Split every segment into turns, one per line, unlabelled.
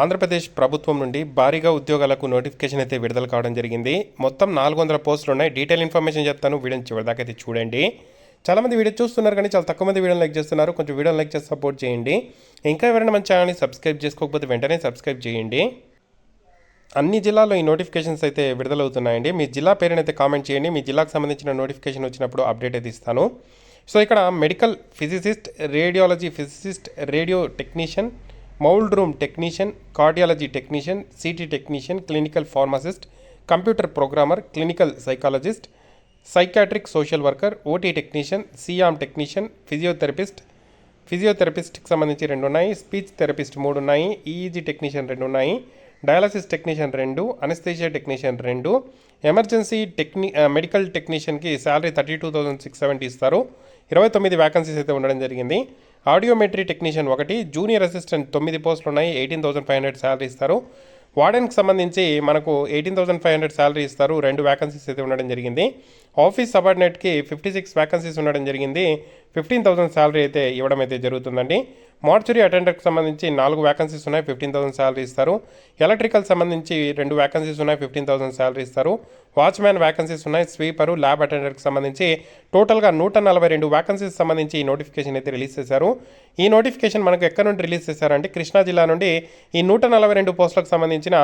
ఆంధ్రప్రదేశ్ ప్రభుత్వం నుండి భారీగా ఉద్యోగాలకు నోటిఫికేషన్ అయితే విడుదల కావడం జరిగింది. మొత్తం నాలుగు వందల పోస్టులు ఉన్నాయి. డీటెయిల్ ఇన్ఫర్మేషన్ చెప్తాను. వీడియోని చివరిదాకా అయితే చూడండి. చాలామంది వీడియో చూస్తున్నారు కానీ చాలా తక్కువ మంది వీడియోని లైక్ చేస్తున్నారు. కొంచెం వీడియోని లైక్ చేసి సపోర్ట్ చేయండి. ఇంకా ఎవరైనా మన ఛానల్ని సబ్స్క్రైబ్ చేసుకోకపోతే వెంటనే సబ్స్క్రైబ్ చేయండి. అన్ని జిల్లాల్లో ఈ నోటిఫికేషన్స్ అయితే విడుదలవుతున్నాయండి. మీ జిల్లా పేరునైతే కామెంట్ చేయండి. మీ జిల్లాకు సంబంధించిన నోటిఫికేషన్ వచ్చినప్పుడు అప్డేట్ అయితే ఇస్తాను. సో ఇక్కడ medical physicist radiology physicist radio technician mould room technician cardiology technician city technician clinical pharmacist computer programmer clinical psychologist psychiatric social worker OT technician C arm technician physiotherapist. ఫిజియోథెరపిస్ట్కి సంబంధించి రెండు ఉన్నాయి speech therapist మూడు ఉన్నాయి EEG technician రెండు ఉన్నాయి dialysis technician రెండు anaesthesia technician రెండు. Emergency టెక్ని medical టెక్నీషియన్కి salary thirty two thousand six seventy ఇస్తారు. ఇరవై తొమ్మిది వ్యాకన్సీస్ అయితే ఉండడం జరిగింది. ఆడియోమెట్రీ టెక్నీషియన్ ఒకటి జూనియర్ అసిస్టెంట్ తొమ్మిది పోస్టులు ఉన్నాయి eighteen thousand five hundred salary ఇస్తారు. వార్డెన్కి సంబంధించి మనకు eighteen thousand five hundred salary ఇస్తారు. రెండు వ్యాకన్సీస్ అయితే ఉండడం జరిగింది. ఆఫీస్ సబార్డినేట్కి ఫిఫ్టీ సిక్స్ వ్యాకన్సీస్ ఉండడం జరిగింది. ఫిఫ్టీన్ థౌసండ్ శాలరీ అయితే ఇవ్వడం అయితే జరుగుతుందండి. మార్చురీ అటెండర్కి సంబంధించి నాలుగు వ్యాకన్సీస్ ఉన్నాయి ఫిఫ్టీన్ థౌసండ్ శాలరీ ఇస్తారు. ఎలక్ట్రికల్ సంబంధించి రెండు వ్యాకన్సీస్ ఉన్నాయి ఫిఫ్టీన్ థౌసండ్ శాలరీ ఇస్తారు. వాచ్మ్యాన్ వ్యాకన్సీస్ ఉన్నాయి స్వీపరు ల్యాబ్ అటెండర్కి సంబంధించి టోటల్గా నూట నలభై రెండు వ్యాకన్సీస్ సంబంధించి ఈ నోటిఫికేషన్ అయితే రిలీజ్ చేశారు. ఈ నోటిఫికేషన్ మనకు ఎక్కడ నుండి రిలీజ్ చేశారంటే కృష్ణా జిల్లా నుండి ఈ నూట నలభై రెండు పోస్టులకు సంబంధించిన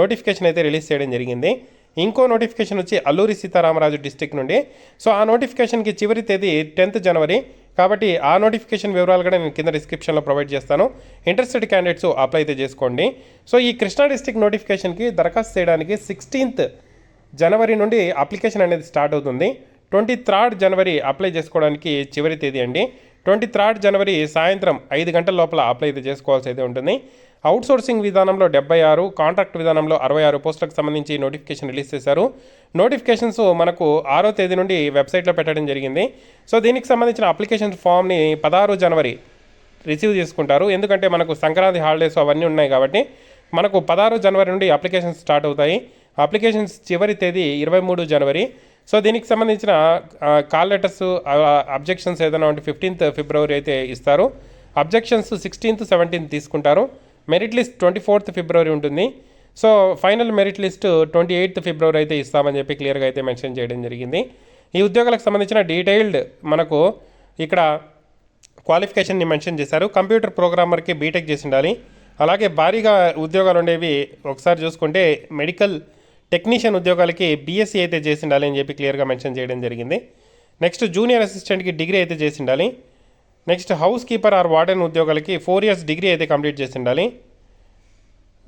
నోటిఫికేషన్ అయితే రిలీజ్ చేయడం జరిగింది. ఇంకో నోటిఫికేషన్ వచ్చి అల్లూరి సీతారామరాజు డిస్టిక్ నుండి. సో ఆ నోటిఫికేషన్కి చివరి తేదీ టెన్త్ జనవరి. కాబట్టి ఆ నోటిఫికేషన్ వివరాలు కూడా నేను కింద డిస్క్రిప్షన్లో ప్రొవైడ్ చేస్తాను. ఇంట్రెస్టెడ్ క్యాండిడేట్స్ అప్లై అయితే చేసుకోండి. సో ఈ కృష్ణా డిస్టిక్ నోటిఫికేషన్కి దరఖాస్తు చేయడానికి సిక్స్టీన్త్ జనవరి నుండి అప్లికేషన్ అనేది స్టార్ట్ అవుతుంది. ట్వంటీ థర్డ్ జనవరి అప్లై చేసుకోవడానికి చివరి తేదీ అండి. ట్వంటీ థర్డ్ జనవరి సాయంత్రం ఐదు గంటల లోపల అప్లై అయితే చేసుకోవాల్సి అయితే ఉంటుంది. అవుట్సోర్సింగ్ విధానంలో డెబ్బై ఆరు కాంట్రాక్ట్ విధానంలో అరవై ఆరు పోస్టులకు సంబంధించి నోటిఫికేషన్ రిలీజ్ చేశారు. నోటిఫికేషన్స్ మనకు ఆరో తేదీ నుండి వెబ్సైట్లో పెట్టడం జరిగింది. సో దీనికి సంబంధించిన అప్లికేషన్ ఫామ్ని పదహారు జనవరి రిసీవ్ చేసుకుంటారు. ఎందుకంటే మనకు సంక్రాంతి హాలిడేస్ అవన్నీ ఉన్నాయి కాబట్టి మనకు పదహారు జనవరి నుండి అప్లికేషన్స్ స్టార్ట్ అవుతాయి. అప్లికేషన్స్ చివరి తేదీ ఇరవై మూడు జనవరి. సో దీనికి సంబంధించిన కాల్ లెటర్స్ అబ్జెక్షన్స్ ఏదైనా ఉంటే ఫిఫ్టీన్త్ ఫిబ్రవరి అయితే ఇస్తారు. అబ్జెక్షన్స్ సిక్స్టీన్త్ సెవెంటీన్త్ తీసుకుంటారు. Merit list twenty fourth February ఉంటుంది. So final merit list twenty eighth February అయితే ఇస్తామని చెప్పి క్లియర్గా అయితే మెన్షన్ చేయడం జరిగింది. ఈ ఉద్యోగాలకు సంబంధించిన డీటెయిల్డ్ మనకు ఇక్కడ క్వాలిఫికేషన్ని మెన్షన్ చేశారు. కంప్యూటర్ ప్రోగ్రామర్కి బీటెక్ చేసి ఉండాలి. అలాగే భారీగా ఉద్యోగాలు ఉండేవి ఒకసారి చూసుకుంటే మెడికల్ టెక్నీషియన్ ఉద్యోగాలకి బీఎస్సీ అయితే చేసి ఉండాలి అని చెప్పి క్లియర్గా మెన్షన్ చేయడం జరిగింది. నెక్స్ట్ జూనియర్ అసిస్టెంట్కి డిగ్రీ అయితే చేసి ఉండాలి next house keeper or warden ఉద్యోగాలకి ఫోర్ ఇయర్స్ డిగ్రీ అయితే కంప్లీట్ చేసి ఉండాలి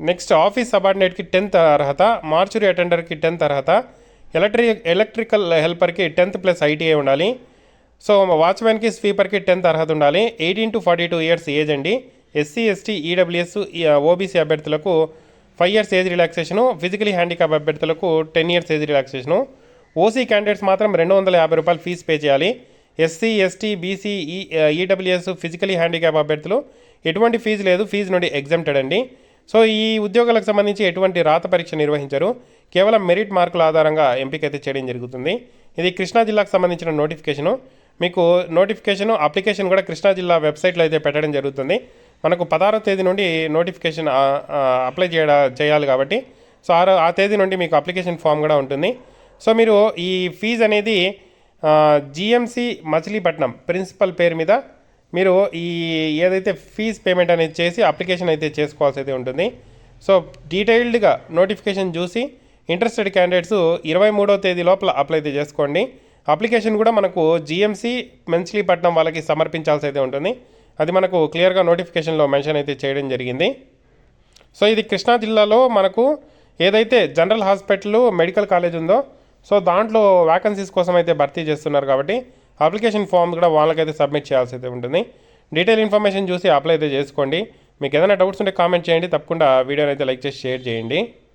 నెక్స్ట్ ఆఫీస్ సబార్డినేట్కి టెన్త్ అర్హత మార్చురీ అటెండర్కి టెన్త్ అర్హత ఎలక్ట్రి ఎలక్ట్రికల్ హెల్పర్కి టెన్త్ ప్లస్ ఐటీఐ ఉండాలి. సో వాచ్మెన్కి స్వీపర్కి టెన్త్ అర్హత ఉండాలి. Eighteen to forty two years age అండి. ఎస్సీ ఎస్టీ ఈడబ్ల్యూఎస్ ఓబీసీ అభ్యర్థులకు five years age relaxation physically handicap అభ్యర్థులకు ten years age relaxation OC candidates మాత్రం రెండు వందల యాభై రూపాయలు ఫీజు పే చేయాలి. SC ST BC E EWS physically handicap అభ్యర్థులు ఎటువంటి ఫీజు లేదు ఫీజు నుండి ఎగ్జామ్టెడ్ అండి. సో ఈ ఉద్యోగాలకు సంబంధించి ఎటువంటి రాత పరీక్ష నిర్వహించరు. కేవలం మెరిట్ మార్కుల ఆధారంగా ఎంపిక అయితే చేయడం జరుగుతుంది. ఇది కృష్ణా జిల్లాకు సంబంధించిన నోటిఫికేషను మీకు నోటిఫికేషన్ అప్లికేషన్ కూడా కృష్ణా జిల్లా వెబ్సైట్లో అయితే పెట్టడం జరుగుతుంది. మనకు పదహారో తేదీ నుండి నోటిఫికేషన్ అప్లై చేయ చేయాలి కాబట్టి. సో ఆరో ఆ తేదీ నుండి మీకు అప్లికేషన్ ఫామ్ కూడా ఉంటుంది. సో మీరు ఈ ఫీజు అనేది జిఎంసి మచిలీపట్నం ప్రిన్సిపల్ పేరు మీద మీరు ఈ ఏదైతే ఫీజ్ పేమెంట్ అనేది చేసి అప్లికేషన్ అయితే చేసుకోవాల్సి అయితే ఉంటుంది. సో డీటెయిల్డ్గా నోటిఫికేషన్ చూసి ఇంట్రెస్టెడ్ క్యాండిడేట్స్ ఇరవై మూడో తేదీ లోపల అప్లై అయితే చేసుకోండి. అప్లికేషన్ కూడా మనకు జిఎంసి మెన్స్లీపట్నం వాళ్ళకి సమర్పించాల్సి అయితే ఉంటుంది. అది మనకు క్లియర్గా నోటిఫికేషన్లో మెన్షన్ అయితే చేయడం జరిగింది. సో ఇది కృష్ణా జిల్లాలో మనకు ఏదైతే జనరల్ హాస్పిటల్ మెడికల్ కాలేజ్ ఉందో సో దాంట్లో వ్యాకన్సీస్ కోసం అయితే భర్తీ చేస్తున్నారు కాబట్టి అప్లికేషన్ ఫామ్ కూడా వాళ్ళకైతే సబ్మిట్ చేయాల్సి అయితే ఉంటుంది. డీటెయిల్ ఇన్ఫర్మేషన్ చూసి అప్లై అయితే చేసుకోండి. మీకు ఏదైనా డౌట్స్ ఉంటే కామెంట్ చేయండి. తప్పకుండా వీడియోని అయితే లైక్ చేసి షేర్ చేయండి.